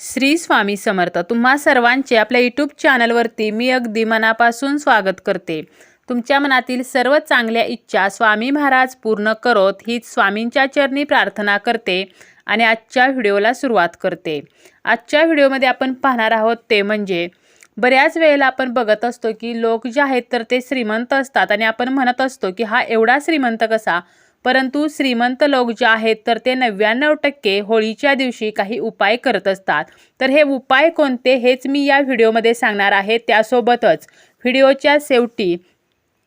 श्री स्वामी समर्थ. तुम्हा सर्वांचे आपल्या यूट्यूब चॅनलवरती मी अगदी मनापासून स्वागत करते. तुमच्या मनातील सर्व चांगल्या इच्छा स्वामी महाराज पूर्ण करोत हीच स्वामींच्या चरणी प्रार्थना करते आणि आजच्या व्हिडिओला सुरुवात करते. आजच्या व्हिडिओमध्ये आपण पाहणार आहोत ते म्हणजे बऱ्याच वेळेला आपण बघत असतो की लोक जे आहेत तर ते श्रीमंत असतात आणि आपण म्हणत असतो की हा एवढा श्रीमंत कसा? परंतु श्रीमंत लोक जे आहेत तर ते नव्याण्णव टक्के होळीच्या दिवशी काही उपाय करत असतात. तर हे उपाय कोणते हेच मी या व्हिडिओमध्ये सांगणार आहे. त्यासोबतच व्हिडिओच्या शेवटी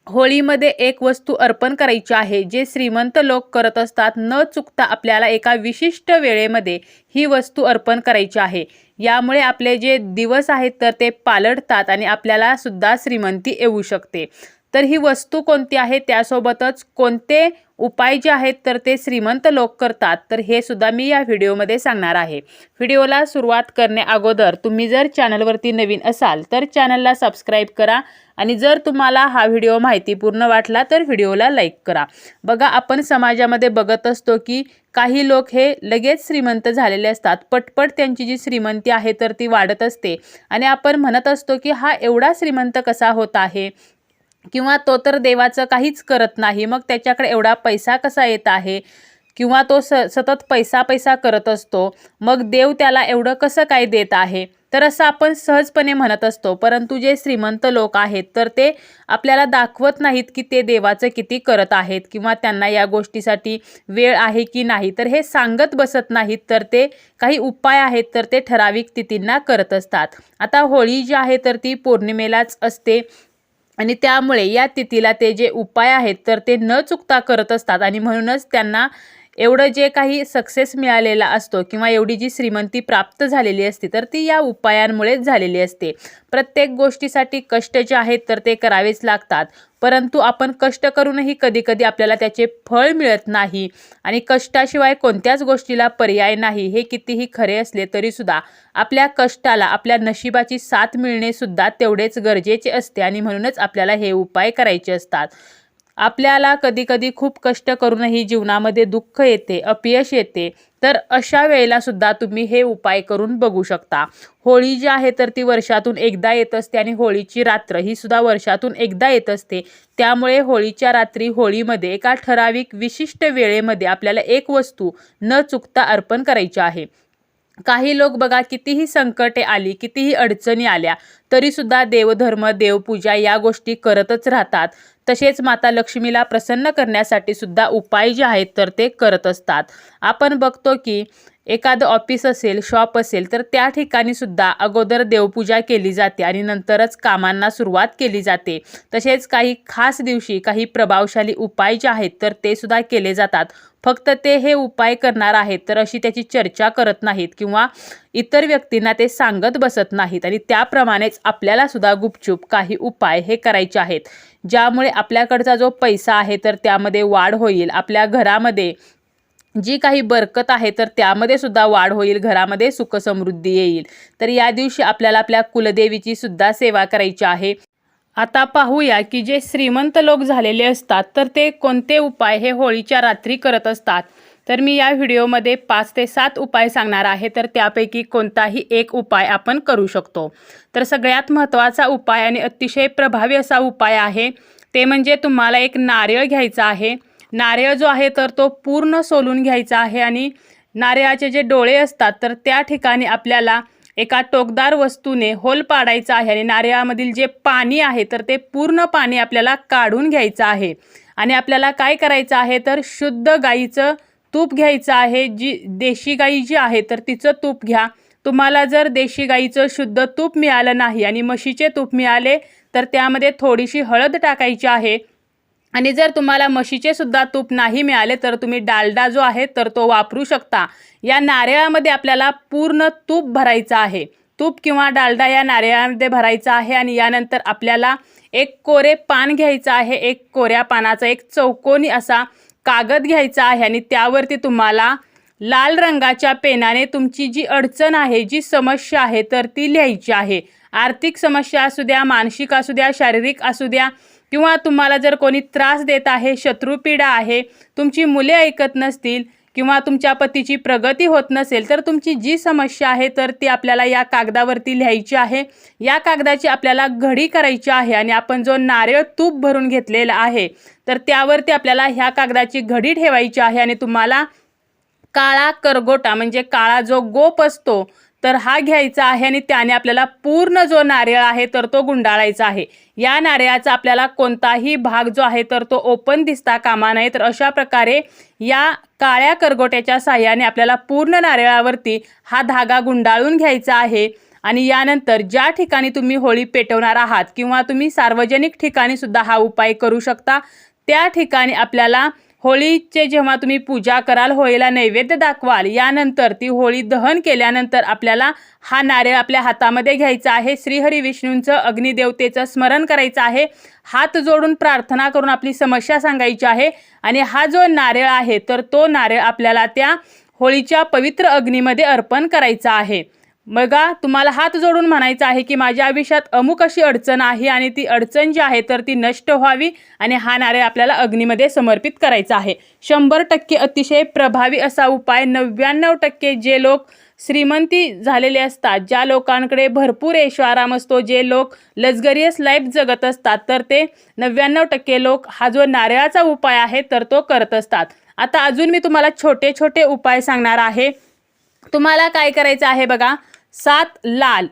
होळीमध्ये एक वस्तू अर्पण करायची आहे जे श्रीमंत लोक करत असतात. न चुकता आपल्याला एका विशिष्ट वेळेमध्ये ही वस्तू अर्पण करायची आहे. यामुळे आपले जे दिवस आहेत तर ते पालटतात आणि आपल्याला सुद्धा श्रीमंती येऊ शकते. तर ही वस्तू कोणती आहे? त्यासोबतच कोणते उपाय जे आहेत तर ते श्रीमंत लोक करतात. तर हे सुद्धा मी या व्हिडिओमध्ये सांगणार आहे. व्हिडिओला सुरुवात करण्या अगोदर तुम्ही जर चॅनलवरती नवीन असाल तर चॅनलला सबस्क्राईब करा आणि जर तुम्हाला हा व्हिडिओ माहितीपूर्ण वाटला तर व्हिडिओला लाईक करा. बघा आपण समाजामध्ये बघत असतो की काही लोक हे लगेच श्रीमंत झालेले असतात. पटपट त्यांची जी श्रीमंती आहे तर ती वाढत असते. आणि आपण म्हणत असतो की हा एवढा श्रीमंत कसा होत आहे? किंवा तो तर देवाचं काहीच करत नाही मग त्याच्याकडे एवढा पैसा कसा येत आहे? किंवा तो स सतत पैसा पैसा करत असतो मग देव त्याला एवढं कसं काय देत आहे? तर असं आपण सहजपणे म्हणत असतो परंतु जे श्रीमंत लोक आहेत तर ते आपल्याला दाखवत नाहीत की ते देवाचं किती करत आहेत किंवा त्यांना या गोष्टीसाठी वेळ आहे की नाही. तर हे सांगत बसत नाहीत तर ते काही उपाय आहेत तर ते ठराविक तिथींना करत असतात. आता होळी जी आहे तर ती पौर्णिमेलाच असते. आणि त्यामुळे या तिथीला ते जे उपाय आहेत तर ते न चुकता करत असतात आणि म्हणूनच त्यांना एवढं जे काही सक्सेस मिळालेला असतो किंवा एवढी जी श्रीमंती प्राप्त झालेली असते तर ती या उपायांमुळेच झालेली असते. प्रत्येक गोष्टीसाठी कष्ट जे आहेत तर ते करावेच लागतात. परंतु आपण कष्ट करूनही कधीकधी आपल्याला त्याचे फळ मिळत नाही आणि कष्टाशिवाय कोणत्याच गोष्टीला पर्याय नाही हे कितीही खरे असले तरीसुद्धा आपल्या कष्टाला आपल्या नशिबाची साथ मिळणे सुद्धा तेवढेच गरजेचे असते आणि म्हणूनच आपल्याला हे उपाय करायचे असतात. आपल्याला कधीकधी खूप कष्ट करूनही जीवनामध्ये दुःख येते अपयश येते तर अशा वेळेला सुद्धा तुम्ही हे उपाय करून बघू शकता. होळी जी आहे तर ती वर्षातून एकदा येत असते आणि होळीची रात्र ही सुद्धा वर्षातून एकदा येत असते. त्यामुळे होळीच्या रात्री होळीमध्ये एका ठराविक विशिष्ट वेळेमध्ये आपल्याला एक वस्तू न चुकता अर्पण करायची आहे. काही लोक बघा कितीही संकटे आली कितीही अडचणी आल्या तरीसुद्धा देवधर्म देवपूजा या गोष्टी करतच राहतात. तसेच माता लक्ष्मीला प्रसन्न करण्यासाठी सुद्धा उपाय जे आहेत तर ते करत असतात. आपण बघतो की एखादं ऑफिस असेल शॉप असेल तर त्या ठिकाणी सुद्धा अगोदर देवपूजा केली जाते आणि नंतरच कामांना सुरुवात केली जाते. तसेच काही खास दिवशी काही प्रभावशाली उपाय जे आहेत तर ते सुद्धा केले जातात. फक्त ते हे उपाय करणार आहेत तर अशी त्याची चर्चा करत नाहीत किंवा इतर व्यक्तींना ते सांगत बसत नाहीत आणि त्याप्रमाणेच आपल्याला सुद्धा गुपचूप काही उपाय हे करायचे आहेत. ज्यामुळे आपल्याकडचा जो पैसा आहे तर त्यामध्ये वाढ होईल. आपल्या घरामध्ये जी काही बरकत आहे तर त्यामध्ये सुद्धा वाढ होईल घरामध्ये सुखसमृद्धी येईल. तर या दिवशी आपल्याला आपल्या कुलदेवीची सुद्धा सेवा करायची आहे. आता पाहूया की जे श्रीमंत लोक झालेले असतात तर ते कोणते उपाय हे होळीच्या रात्री करत असतात? तर मी या व्हिडिओमध्ये पाच ते सात उपाय सांगणार आहे तर त्यापैकी कोणताही एक उपाय आपण करू शकतो. तर सगळ्यात महत्त्वाचा उपाय आणि अतिशय प्रभावी असा उपाय आहे ते म्हणजे तुम्हाला एक नारळ घ्यायचा आहे. नारळ जो आहे तर तो पूर्ण सोलून घ्यायचा आहे आणि नारळाचे जे डोळे असतात तर त्या ठिकाणी आपल्याला एका टोकदार वस्तूने होल पाडायचा आहे आणि नारळामधील जे पाणी आहे तर ते पूर्ण पाणी आपल्याला काढून घ्यायचं आहे. आणि आपल्याला काय करायचं आहे तर शुद्ध गाईचं तूप घ्यायचं आहे जी देशी गाई जी आहे तर तिचं तूप घ्या. तुम्हाला जर देशी गाईचं शुद्ध तूप मिळालं नाही आणि म्हशीचे तूप मिळाले तर त्यामध्ये थोडीशी हळद टाकायची आहे. आणि जर तुम्हाला म्हशीचे सुद्धा तूप नाही मिळाले तर तुम्ही डालडा जो आहे तर तो वापरू शकता. या नारळामध्ये आपल्याला पूर्ण तूप भरायचं आहे. तूप किंवा डालडा या नारळामध्ये भरायचा आहे आणि यानंतर आपल्याला एक कोरे पान घ्यायचं आहे. एक कोऱ्या पानाचा एक चौकोनी असा कागद घ्यायचा आहे आणि त्यावरती तुम्हाला लाल रंगाच्या पेनाने तुमची जी अडचण आहे जी समस्या आहे तर ती लिहायची आहे. आर्थिक समस्या असू द्या मानसिक असू द्या शारीरिक असू द्या किंवा तुम्हाला जर कोणी त्रास देत आहे शत्रुपीडा आहे तुमची मुले ऐकत नसतील किंवा तुमच्या पतीची प्रगती होत नसेल तर तुमची जी समस्या आहे तर ती आपल्याला या कागदावरती लिहायची आहे. या कागदाची आपल्याला घडी करायची आहे आणि आपण जो नारळ तूप भरून घेतलेला आहे तर त्यावरती आपल्याला ह्या कागदाची घडी ठेवायची आहे आणि तुम्हाला काळा करगोटा म्हणजे काळा जो गोप असतो तर हा घ्यायचा आहे आणि त्याने आपल्याला पूर्ण जो नारळ आहे तर तो गुंडाळायचा आहे. या नारळाचा आपल्याला कोणताही भाग जो आहे तर तो ओपन दिसता कामा नये. तर अशा प्रकारे या काळ्या करगोट्याच्या साह्याने आपल्याला पूर्ण नारळावरती हा धागा गुंडाळून घ्यायचा आहे. आणि यानंतर ज्या ठिकाणी तुम्ही होळी पेटवणार आहात किंवा तुम्ही सार्वजनिक ठिकाणी सुद्धा हा उपाय करू शकता त्या ठिकाणी आपल्याला होळीचे जेव्हा तुम्ही पूजा कराल होळीला नैवेद्य दाखवाल यानंतर ती होळी दहन केल्यानंतर आपल्याला हा नारळ आपल्या हातामध्ये घ्यायचा आहे. श्रीहरी विष्णूंचं अग्निदेवतेचं स्मरण करायचं आहे. हात जोडून प्रार्थना करून आपली समस्या सांगायची आहे. आणि हा जो नारळ आहे तर तो नारळ आपल्याला त्या होळीच्या पवित्र अग्नीमध्ये अर्पण करायचा आहे. बघा तुम्हाला हात जोडून म्हणायचं आहे की माझ्या आयुष्यात अमुक अशी अडचण आहे आणि ती अडचण जी आहे तर ती नष्ट व्हावी आणि हा नारळ आपल्याला अग्नीमध्ये समर्पित करायचा आहे. शंभर टक्के अतिशय प्रभावी असा उपाय नव्याण्णव टक्के जे लोक श्रीमंती झालेले असतात ज्या लोकांकडे भरपूर ऐश्वाराम असतो जे लोक लक्झरियस लाईफ जगत असतात तर ते नव्याण्णव टक्के लोक हा जो नारळाचा उपाय आहे तर तो करत असतात. आता अजून मी तुम्हाला छोटे छोटे उपाय सांगणार आहे. तुम्हाला काय करायचं आहे बघा? सात लाल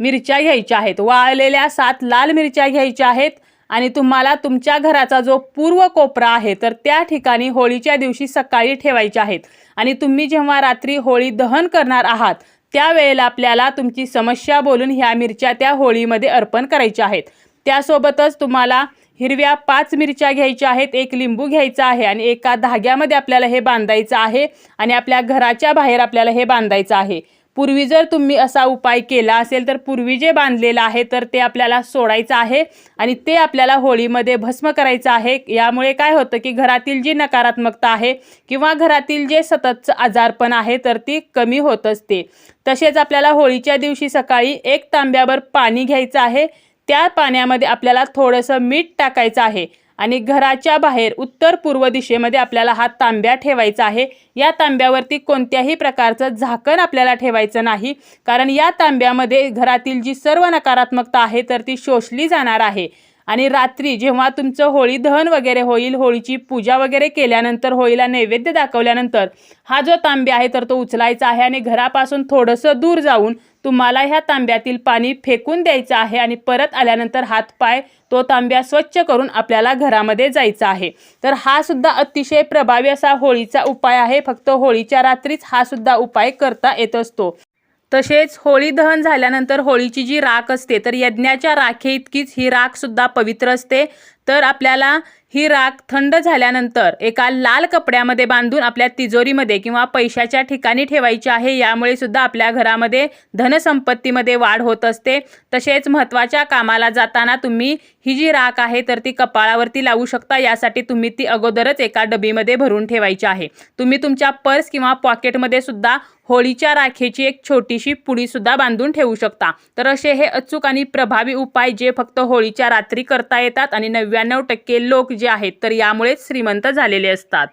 मिरच्या घ्यायच्या आहेत. वाळलेल्या सात लाल मिरच्या घ्यायच्या आहेत आणि तुम्हाला तुमच्या घराचा जो पूर्व कोपरा आहे तर त्या ठिकाणी होळीच्या दिवशी सकाळी ठेवायच्या आहेत. आणि तुम्ही जेव्हा रात्री होळी दहन करणार आहात त्यावेळेला आपल्याला तुमची समस्या बोलून ह्या मिरच्या त्या होळीमध्ये अर्पण करायच्या आहेत. त्यासोबतच तुम्हाला हिरव्या पाच मिरच्या घ्यायच्या आहेत एक लिंबू घ्यायचा आहे आणि एका धाग्यामध्ये आपल्याला हे बांधायचं आहे आणि आपल्या घराच्या बाहेर आपल्याला हे बांधायचं आहे. पूर्वी जर तुम्ही असा उपाय केला असेल तर पूर्वी जे बांधलेलं आहे तर ते आपल्याला सोडायचं आहे आणि ते आपल्याला होळीमध्ये भस्म करायचं आहे. यामुळे काय होतं की घरातील जी नकारात्मकता आहे किंवा घरातील जे सततचं आजारपण आहे तर ती कमी होत असते. तसेच आपल्याला होळीच्या दिवशी सकाळी एक तांब्यावर पाणी घ्यायचं आहे. त्या पाण्यामध्ये आपल्याला थोडंसं मीठ टाकायचं आहे आणि घराच्या बाहेर उत्तर पूर्व दिशेमध्ये आपल्याला हा तांब्या ठेवायचा आहे. या तांब्यावरती कोणत्याही प्रकारचं झाकण आपल्याला ठेवायचं नाही. कारण या तांब्यामध्ये घरातील जी सर्व नकारात्मकता आहे तर ती शोषली जाणार आहे. आणि रात्री जेव्हा तुमचं होळी दहन वगैरे होईल होळीची पूजा वगैरे केल्यानंतर होळीला नैवेद्य दाखवल्यानंतर हा जो तांब्या आहे तर तो उचलायचा आहे आणि घरापासून थोडंसं दूर जाऊन तुम्हाला ह्या तांब्यातील पाणी फेकून द्यायचं आहे आणि परत आल्यानंतर हातपाय तो तांब्या स्वच्छ करून आपल्याला घरामध्ये जायचा आहे. तर हा सुद्धा अतिशय प्रभावी असा होळीचा उपाय आहे. फक्त होळीच्या रात्रीच हा सुद्धा उपाय करता येत असतो. तसेच होळी दहन झाल्यानंतर होळीची जी राख असते तर यज्ञाच्या राखे इतकीच ही राख सुद्धा पवित्र असते. तर आपल्याला ही राख थंड झाल्यानंतर एका लाल कपड्यामध्ये बांधून आपल्या तिजोरीमध्ये किंवा पैशाच्या ठिकाणी ठेवायची आहे. यामुळे सुद्धा आपल्या घरामध्ये धनसंपत्तीमध्ये वाढ होत असते. तसेच महत्त्वाच्या कामाला जाताना तुम्ही ही जी राख आहे तर ती कपाळावरती लावू शकता. यासाठी तुम्ही ती अगोदरच एका डबीमध्ये भरून ठेवायची आहे. तुम्ही तुमच्या पर्स किंवा पॉकेटमध्ये सुद्धा होळीच्या राखेची एक छोटीशी पुडीसुद्धा बांधून ठेवू शकता. तर असे हे अचूक आणि प्रभावी उपाय जे फक्त होळीच्या रात्री करता येतात आणि नव्याण्णव टक्के लोक जे आहेत तर यामुळेच श्रीमंत झालेले असतात.